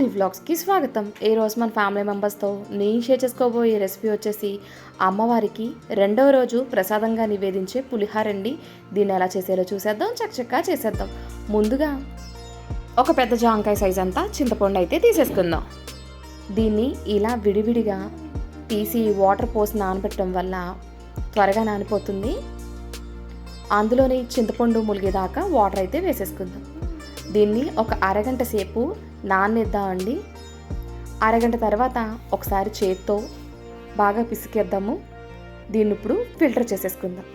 Poly వ్లాగ్స్కి స్వాగతం. ఈ రోజు మన ఫ్యామిలీ మెంబర్స్తో నేను షేర్ చేసుకోబోయే రెసిపీ వచ్చేసి అమ్మవారికి రెండవ రోజు ప్రసాదంగా నివేదించే పులిహారండి దీన్ని ఎలా చేసేలో చూసేద్దాం చక్కచక్కా చేసేద్దాం. ముందుగా ఒక పెద్ద జాంకాయ సైజ్ అంతా చింతపండు అయితే తీసేసుకుందాం. దీన్ని ఇలా విడివిడిగా తీసి వాటర్ పోసి నానబెట్టడం వల్ల త్వరగా నానిపోతుంది. అందులోని చింతపండు ములిగేదాకా వాటర్ అయితే వేసేసుకుందాం. దీన్ని ఒక అరగంట సేపు నానేద్దామండి అరగంట తర్వాత ఒకసారి చేత్తో బాగా పిసికేద్దాము. దీన్ని ఇప్పుడు ఫిల్టర్ చేసేసుకుందాం.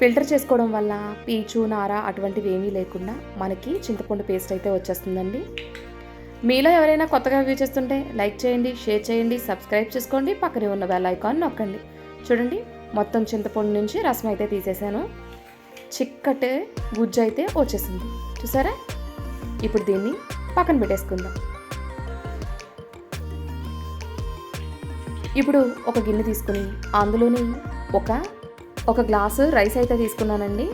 ఫిల్టర్ చేసుకోవడం వల్ల పీచు నార అటువంటివి ఏమీ లేకుండా మనకి చింతపండు పేస్ట్ అయితే వచ్చేస్తుందండి. మీలో ఎవరైనా కొత్తగా వ్యూ చేస్తుంటే లైక్ చేయండి షేర్ చేయండి సబ్స్క్రైబ్ చేసుకోండి పక్కనే ఉన్న బెల్ ఐకాన్ నొక్కండి. చూడండి మొత్తం చింతపండు నుంచి రసం అయితే తీసేసాను. చిక్కటి గుజ్జు అయితే వచ్చేసింది. చూసారా? ఇప్పుడు దీన్ని పక్కన పెట్టేసుకుందాం. ఇప్పుడు ఒక గిన్నె తీసుకుని అందులోని ఒక ఒక గ్లాసు రైస్ అయితే తీసుకున్నానండి.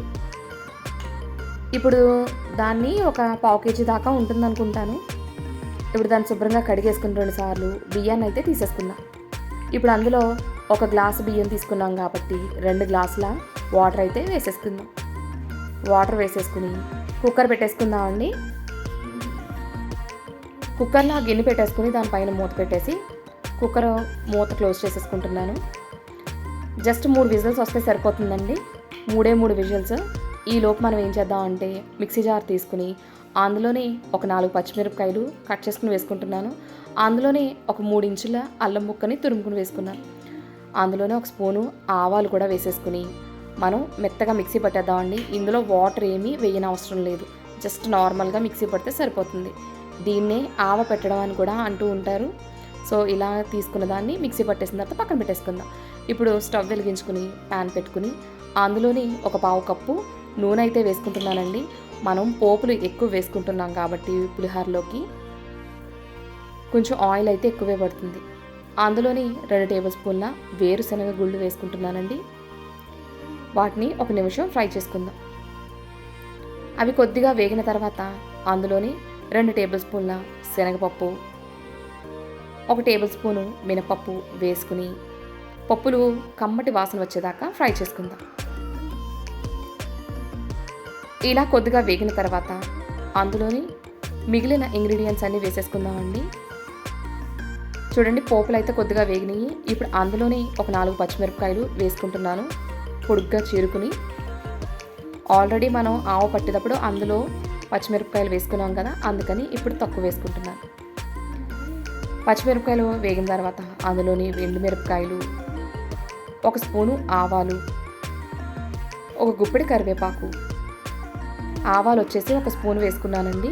ఇప్పుడు దాన్ని ఒక పావు కేజీ దాకా ఉంటుంది అనుకుంటాను ఇప్పుడు దాన్ని శుభ్రంగా కడిగేసుకుని రెండు సార్లు బియ్యాన్ని అయితే తీసేసుకుందాం. ఇప్పుడు అందులో ఒక గ్లాసు బియ్యం తీసుకున్నాం కాబట్టి రెండు గ్లాసుల వాటర్ అయితే వేసేసుకుందాం. వాటర్ వేసేసుకుని కుక్కర్ పెట్టేసుకుందామండి. కుక్కర్లో ఆ గిన్నె పెట్టేసుకుని దానిపైన మూత పెట్టేసి కుక్కర్ మూత క్లోజ్ చేసేసుకుంటున్నాను. జస్ట్ మూడు విజిల్స్ వస్తే సరిపోతుందండి. మూడే మూడు విజిల్స్. ఈ లోపు మనం ఏం చేద్దామంటే మిక్సీ జార్ తీసుకుని అందులోనే ఒక నాలుగు పచ్చిమిరపకాయలు కట్ చేసుకుని వేసుకుంటున్నాను. అందులోనే ఒక మూడు ఇంచుల అల్లం ముక్కని తురుముకుని వేసుకున్నాను. అందులోనే ఒక స్పూను ఆవాలు కూడా వేసేసుకుని మనం మెత్తగా మిక్సీ పట్టేద్దామండి. ఇందులో వాటర్ ఏమీ వేయని అవసరం లేదు. జస్ట్ నార్మల్గా మిక్సీ పడితే సరిపోతుంది. దీన్నే ఆవ పెట్టడం అని కూడా అంటూ ఉంటారు. సో ఇలా తీసుకున్న దాన్ని మిక్సీ పట్టేసిన తర్వాత పక్కన పెట్టేసుకుందాం. ఇప్పుడు స్టవ్ వెలిగించుకుని ప్యాన్ పెట్టుకుని అందులోని ఒక పావు కప్పు నూనె అయితే వేసుకుంటున్నానండి. మనం పోపులు ఎక్కువ వేసుకుంటున్నాం కాబట్టి పులిహారలోకి కొంచెం ఆయిల్ అయితే ఎక్కువే పడుతుంది. అందులోని రెండు టేబుల్ స్పూన్ల వేరుశనగ గుళ్ళు వేసుకుంటున్నానండి. వాటిని ఒక నిమిషం ఫ్రై చేసుకుందాం. అవి కొద్దిగా వేగిన తర్వాత అందులోని రెండు టేబుల్ స్పూన్ల శనగపప్పు ఒక టేబుల్ స్పూను మినపప్పు వేసుకుని పప్పులు కమ్మటి వాసన వచ్చేదాకా ఫ్రై చేసుకుందాం. ఇలా కొద్దిగా వేగిన తర్వాత అందులోని మిగిలిన ఇంగ్రీడియంట్స్ అన్నీ వేసేసుకుందామండి చూడండి పోపులు అయితే కొద్దిగా వేగినాయి. ఇప్పుడు అందులోని ఒక నాలుగు పచ్చిమిరపకాయలు వేసుకుంటున్నాను. పొడుగ్గా చీరుకుని ఆల్రెడీ మనం ఆవు పట్టేటప్పుడు అందులో పచ్చిమిరపకాయలు వేసుకున్నాం కదా అందుకని ఇప్పుడు తక్కువ వేసుకుంటున్నాను. పచ్చిమిరపకాయలు వేగిన తర్వాత అందులోని ఎండుమిరపకాయలు ఒక స్పూను ఆవాలు ఒక గుప్పిడి కరివేపాకు. ఆవాలు వచ్చేసి ఒక స్పూన్ వేసుకున్నానండి.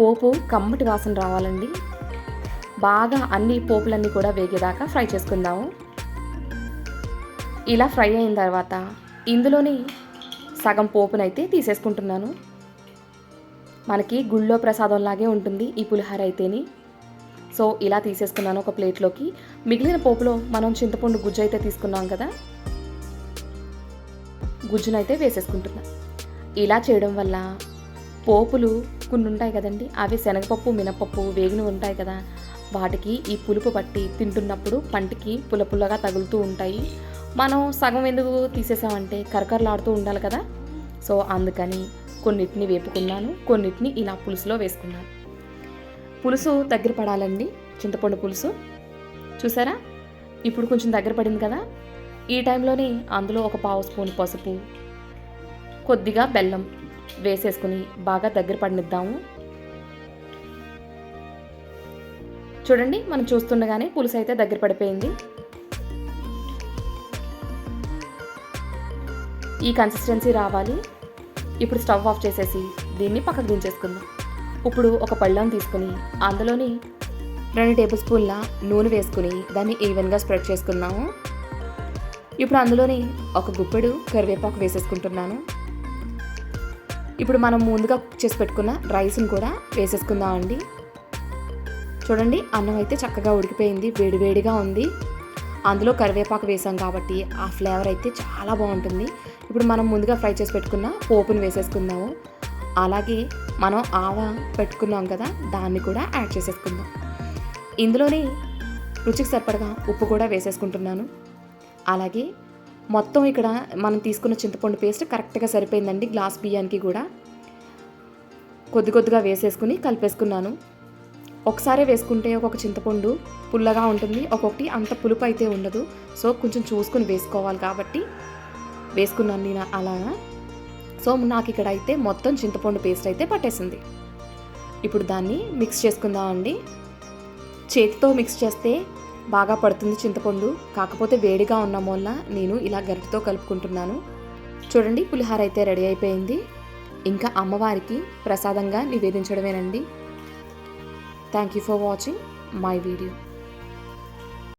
పోపు కమ్మటి వాసన రావాలండి. బాగా అన్ని పోపులన్నీ కూడా వేగేదాకా ఫ్రై చేసుకుందాము. ఇలా ఫ్రై అయిన తర్వాత ఇందులోని సగం పోపునైతే తీసేసుకుంటున్నాను. మనకి గుళ్ళో ప్రసాదం లాగే ఉంటుంది ఈ పులిహోర అయితేని. సో ఇలా తీసేసుకున్నాను ఒక ప్లేట్లోకి. మిగిలిన పోపులో మనం చింతపండు గుజ్జు అయితే తీసుకున్నాం కదా. గుజ్జునైతే వేసేసుకుంటున్నాను ఇలా చేయడం వల్ల పోపులు కొన్ని ఉంటాయి కదండి. అవి శనగపప్పు మినపప్పు వేగిన ఉంటాయి కదా. వాటికి ఈ పులుపు పట్టి తింటున్నప్పుడు పంటికి పుల్ల పుల్లగా తగులుతూ ఉంటాయి. మనం సగం ఎందుకు తీసేసామంటే కరకరలాడుతూ ఉండాలి కదా. సో అందుకని కొన్నిటిని వేపుకున్నాను కొన్నిటిని ఇలా పులుసులో వేసుకున్నాను. పులుసు దగ్గర పడాలండి చింతపండు పులుసు. చూసారా? ఇప్పుడు కొంచెం దగ్గర పడింది కదా. ఈ టైంలోనే అందులో ఒక పావు స్పూన్ పసుపు కొద్దిగా బెల్లం వేసేసుకుని బాగా దగ్గర పడినిద్దాము. చూడండి మనం చూస్తుండగానే పులుసు అయితే దగ్గర పడిపోయింది. ఈ కన్సిస్టెన్సీ రావాలి. ఇప్పుడు స్టవ్ ఆఫ్ చేసేసి దీన్ని పక్కకు దించేసుకుందాం. ఇప్పుడు ఒక పళ్ళం తీసుకుని అందులోని రెండు టేబుల్ స్పూన్ల నూనె వేసుకుని దాన్ని ఈవెన్గా స్ప్రెడ్ చేసుకుందాము. ఇప్పుడు అందులోని ఒక గుప్పెడు కరివేపాకు వేసేసుకుంటున్నాను. ఇప్పుడు మనం ముందుగా కుక్ చేసి పెట్టుకున్న రైస్ని కూడా వేసేసుకుందామండి చూడండి అన్నం అయితే చక్కగా ఉడికిపోయింది వేడివేడిగా ఉంది. అందులో కరివేపాకు వేసాం కాబట్టి ఆ ఫ్లేవర్ అయితే చాలా బాగుంటుంది. ఇప్పుడు మనం ముందుగా ఫ్రై చేసి పెట్టుకున్న పోపుని వేసేసుకుందాము. అలాగే మనం ఆవ పెట్టుకున్నాం కదా దాన్ని కూడా యాడ్ చేసేసుకుందాం. ఇందులోనే రుచికి సరిపడగా ఉప్పు కూడా వేసేసుకుంటున్నాను. అలాగే మొత్తం ఇక్కడ మనం తీసుకున్న చింతపండు పేస్ట్ కరెక్ట్గా సరిపోయిందండి గ్లాస్ బియ్యానికి కూడా. కొద్ది కొద్దిగా వేసేసుకుని కలిపేసుకున్నాను. ఒకసారే వేసుకుంటే ఒక్కొక్క చింతపండు పుల్లగా ఉంటుంది ఒక్కొక్కటి అంత పులుపు అయితే ఉండదు. సో కొంచెం చూసుకుని వేసుకోవాలి కాబట్టి వేసుకున్నాను నేను అలా. సో నాకు ఇక్కడ అయితే మొత్తం చింతపండు పేస్ట్ అయితే పట్టేసింది. ఇప్పుడు దాన్ని మిక్స్ చేసుకుందాం అండి. చేతితో మిక్స్ చేస్తే బాగా పడుతుంది చింతపండు. కాకపోతే వేడిగా ఉన్న వల్ల నేను ఇలా గరిటతో కలుపుకుంటున్నాను. చూడండి పులిహార అయితే రెడీ అయిపోయింది. ఇంకా అమ్మవారికి ప్రసాదంగా నివేదించడమేనండి. Thank you for watching my video